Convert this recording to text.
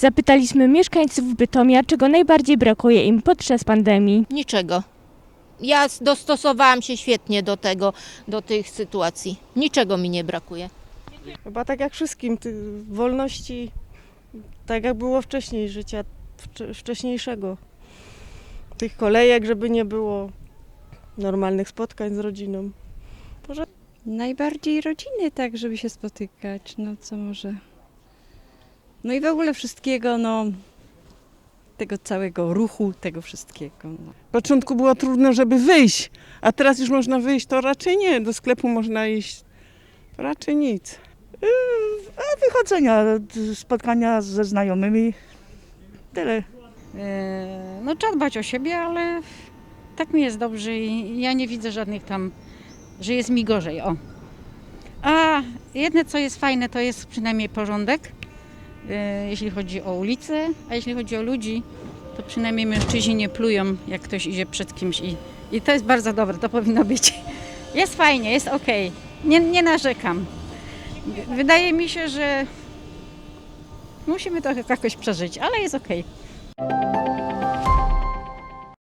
Zapytaliśmy mieszkańców Bytomia, czego najbardziej brakuje im podczas pandemii. Niczego. Ja dostosowałam się świetnie do tego, do tych sytuacji. Niczego mi nie brakuje. Chyba tak jak wszystkim, ty, wolności, tak jak było wcześniej, życia wcze- wcześniejszego. Tych kolejek, żeby nie było normalnych spotkań z rodziną. Najbardziej rodziny, tak, żeby się spotykać, no co może. No i w ogóle wszystkiego, no, tego całego ruchu, tego wszystkiego. No. W początku było trudno, żeby wyjść, a teraz już można wyjść, to raczej nie. Do sklepu można iść, to raczej nic. wychodzenia, d- spotkania ze znajomymi. Tyle. E, No trzeba dbać o siebie, ale tak mi jest dobrze i ja nie widzę żadnych tam, że jest mi gorzej. O. A jedne co jest fajne, to jest przynajmniej porządek, jeśli chodzi o ulicę, a jeśli chodzi o ludzi, to przynajmniej mężczyźni nie plują, jak ktoś idzie przed kimś i, i to jest bardzo dobre, to powinno być. Jest fajnie, jest okej, nie, nie narzekam. Wydaje mi się, że musimy to jakoś przeżyć, ale jest okej.